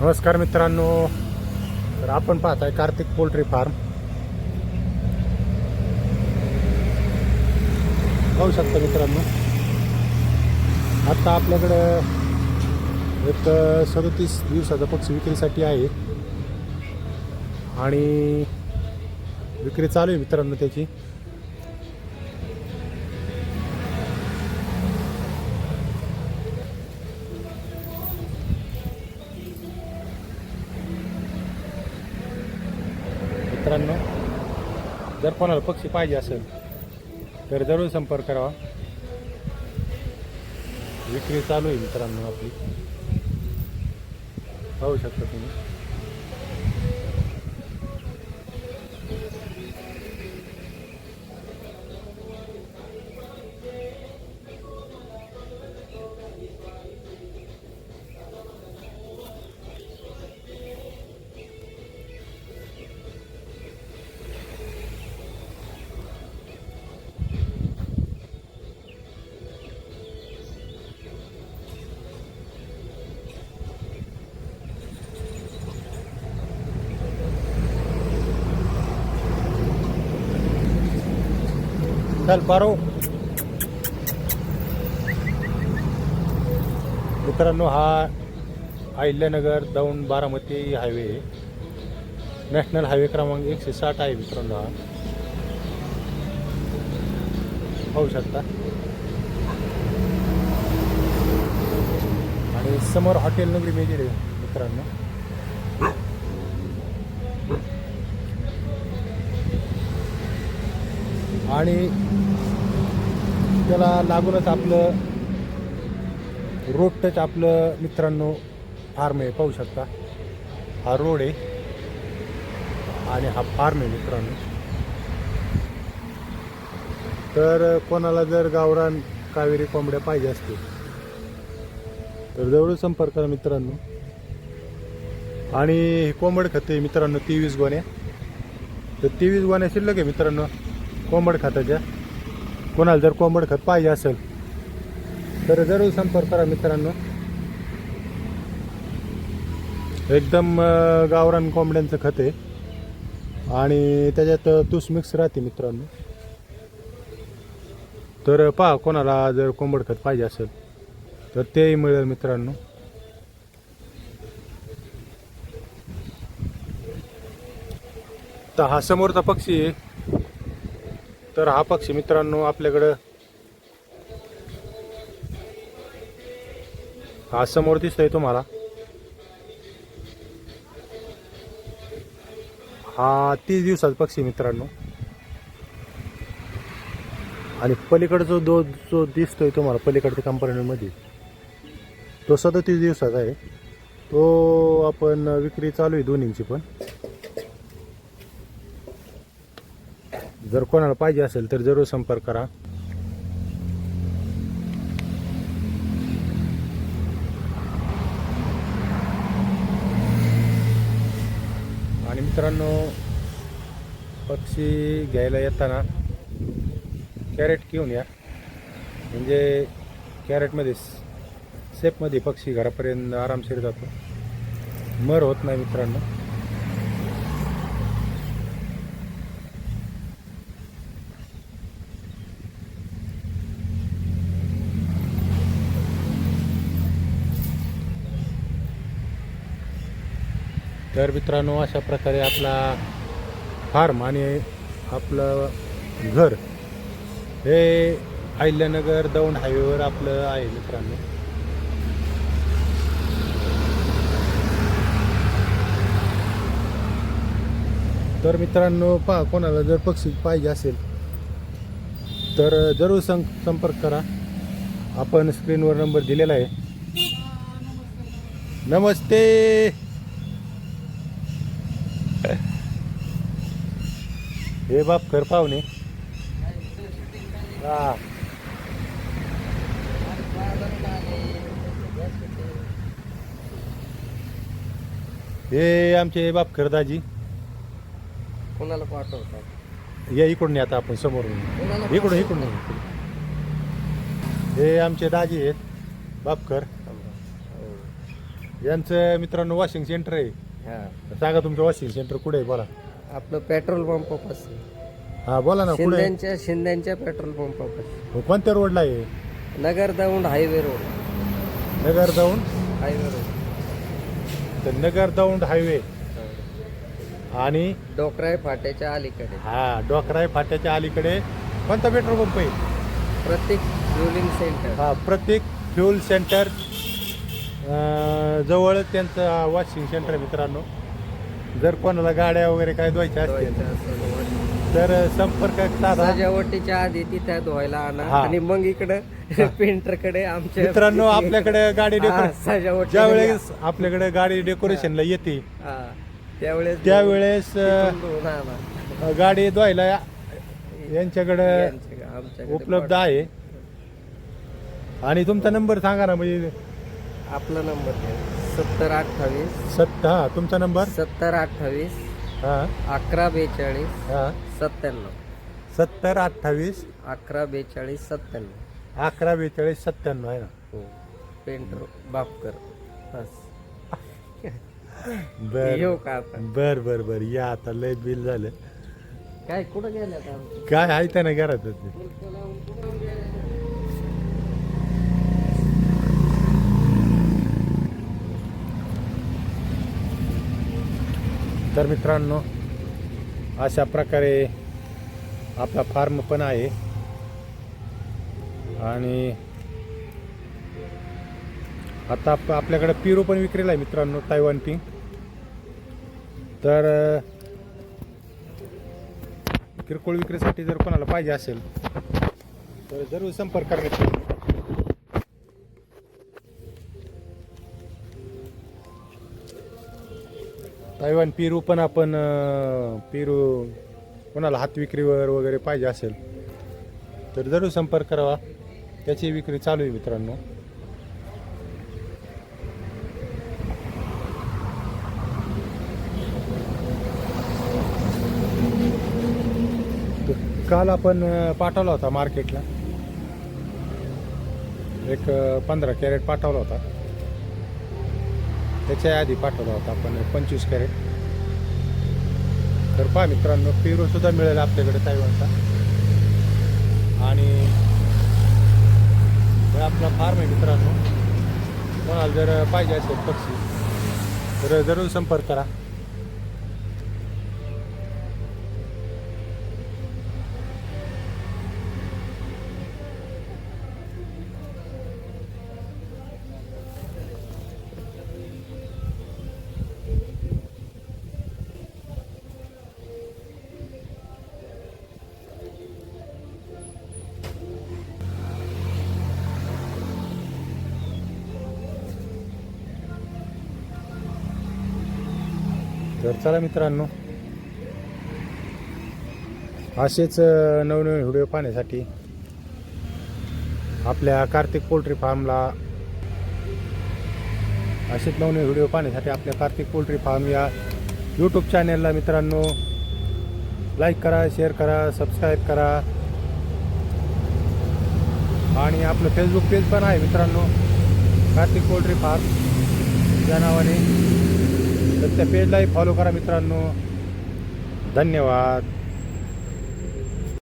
नमस्कार मित्रांनो. तर आपण पाहत आहे कार्तिक पोल्ट्री फार्म. पाहू शकता मित्रांनो. आता आपल्याकडं एक सदतीस दिवसाचा पक्षी विक्रीसाठी आहे. आणि विक्री चालू आहे मित्रांनो त्याची. मित्रांनो जर कोणाला पक्षी पाहिजे असेल तर जरूर संपर्क करावा विक्री चालू आहे मित्रांनो आपली. पाहू शकता तुम्ही. चल पारो मित्रांनो हा Ahilyanagar Daund Baramati highway national highway क्रमांक एकशे साठ आहे मित्रांनो हा. पाहू शकता. आणि समोर हॉटेल नगरी मेजर आहे मित्रांनो. आणि त्याला लागूनच आपलं रोड टच आपलं मित्रांनो फार्म आहे पाहू शकता. हा रोड आहे आणि हा फार्म आहे मित्रांनो. तर कोणाला जर गावरान कावेरी कोंबड्या पाहिजे असतील तर जवळ संपर्क करा मित्रांनो. आणि हे कोंबड खते मित्रांनो तेवीस गोण्या. तर तेवीस गोण्या शिल्लक आहे मित्रांनो. कोंबड खताच्या कोणाला जर कोंबड खत पाहिजे असेल तर जरूर संपर्क करा मित्रांनो. एकदम गावरान कोंबड्यांचं खत आहे. आणि त्याच्यात तूस मिक्स राहते मित्रांनो. तर पहा कोणाला जर कोंबड खत पाहिजे असेल तर तेही मिळेल मित्रांनो. तर हा समोरचा पक्षी आहे. तर हा पक्षी मित्रांनो आपल्याकडं हा समोर दिसतोय तुम्हाला. हा तीस दिवसाचा पक्षी मित्रांनो. आणि पलीकडे जो दो जो दिसतोय तुम्हाला पलीकडच्या कंपनीमध्ये तो सदतीस दिवसाचा आहे. तो आपण विक्री चालू आहे दोन्हींची पण. जर कोणाला पाहिजे असेल तर जरूर संपर्क करा. आणि मित्रांनो पक्षी घ्यायला येताना कॅरेट घेऊन या. म्हणजे कॅरेटमध्ये सेफमध्ये पक्षी घरापर्यंत आरामशीर जातो. मर होत नाही मित्रांनो. तर मित्रांनो अशा प्रकारे आपला फार्म आणि आपलं घर हे अहिल्यानगर दौंड हायवेवर आपलं आहे मित्रांनो. तर मित्रांनो पहा कोणाला जर पक्षी पाहिजे असेल तर जरूर सं संपर्क करा. आपण स्क्रीनवर नंबर दिलेला आहे. नमस्ते! हे बाप कर पाहुणे. हा. हे आमचे बाप दाजी. कोणाला पाठवतात या इकडून या आता आपण समोरून. कोणाला इकडून इकडून हे आमचे दाजी आहेत. बापकर हो. यांचं मित्रांनो वॉशिंग सेंटर आहे. हा. सांगा तुमचं वॉशिंग सेंटर कुठे आहे बोला. आपलं पेट्रोल पंपापासून हा बोला ना कुठे? शिंद्यांच्या शिंद्यांच्या पेट्रोल पंपापासून कोणत्या रोडला आहे? Nagar Daund highway road. Nagar Daund highway road. तर नगर दौंड हायवे आणि? डोकराय फाट्याच्या अलीकडे. हा डोकराय फाट्याच्या अलीकडे. कोणता पेट्रोल पंप आहे? प्रत्येक फ्युलिंग सेंटर. हा प्रत्येक फ्युल सेंटर. अं, जवळ त्यांचं वॉशिंग सेंटर आहे मित्रांनो. जर कोणाला गाड्या वगैरे काय धुवायच्या असतील तर संपर्क साधा. सजावटीच्या आधी तिथे धुवायला आणा. हा. आणि मग इकडं पेंटरकडे आमच्या मित्रांनो आपल्याकडे गाडी हा, डेकोरेशन सजावट ज्या वेळेस आपल्याकडे गाडी डेकोरेशनला येते हा, त्यावेळेस त्यावेळेस अं, तिथून धुवून आणा. गाडी धुवायला यांच्याकडे यांच्या- आमच्याकडे उपलब्ध आहे. आणि तुमचा नंबर सांगा ना म्हणजे आपला नंबर सत्तर अठ्ठावीस. सत्त हा तुमचा नंबर? सत्तर अठ्ठावीस. हा. अकरा बेचाळीस. हा. सत्त्याण्णव. सत्तर अठ्ठावीस? अकरा बेचाळीस सत्त्याण्णव. अकरा बेचाळीस सत्त्याण्णव आहे ना? हो. पेंटर बापकर बस. बर. येऊ का आता? बर बर बर. या आता लय बिल झालं. काय कुठं गेले आता? काय आहे त्या ना घरात तर मित्रांनो अशा प्रकारे आपला फार्म पण आहे. आणि आता आप- आपल्याकडं पिरू पण विक्रीला आहे मित्रांनो तायवान पिंक तर किरकोळ विक्रीसाठी जर कोणाला पाहिजे असेल तर जरूर संपर्क करण्यात तैवान पेरू पण आपण पेरू कोणाला हात विक्रीवर वगैरे पाहिजे असेल तर जरूर संपर्क करावा. त्याची विक्री चालू आहे मित्रांनो. तर काल आपण पाठवला होता मार्केटला. एक पंधरा कॅरेट पाठवला होता. त्याच्या आधी पाठवला होता आपण पंचवीस कॅरेट. तर पहा मित्रांनो पेरू सुद्धा मिळेल आपल्याकडे ताईवानचा आणि आपला फार्म आहे मित्रांनो. कोणाला जर पाहिजे असेल पक्षी तर जरूर संपर्क करा. तर चला मित्रांनो. असेच नवनवीन व्हिडिओ पाहण्यासाठी आपल्या कार्तिक पोल्ट्री फार्मला असेच नवनवीन व्हिडिओ पाहण्यासाठी आपल्या कार्तिक पोल्ट्री फार्म या यूट्यूब चॅनेलला मित्रांनो लाईक करा शेअर करा सबस्क्राईब करा. आणि आपलं फेसबुक पेज पण आहे मित्रांनो कार्तिक पोल्ट्री फार्म या नावाने. तर त्या पेजलाही फॉलो करा मित्रांनो. धन्यवाद.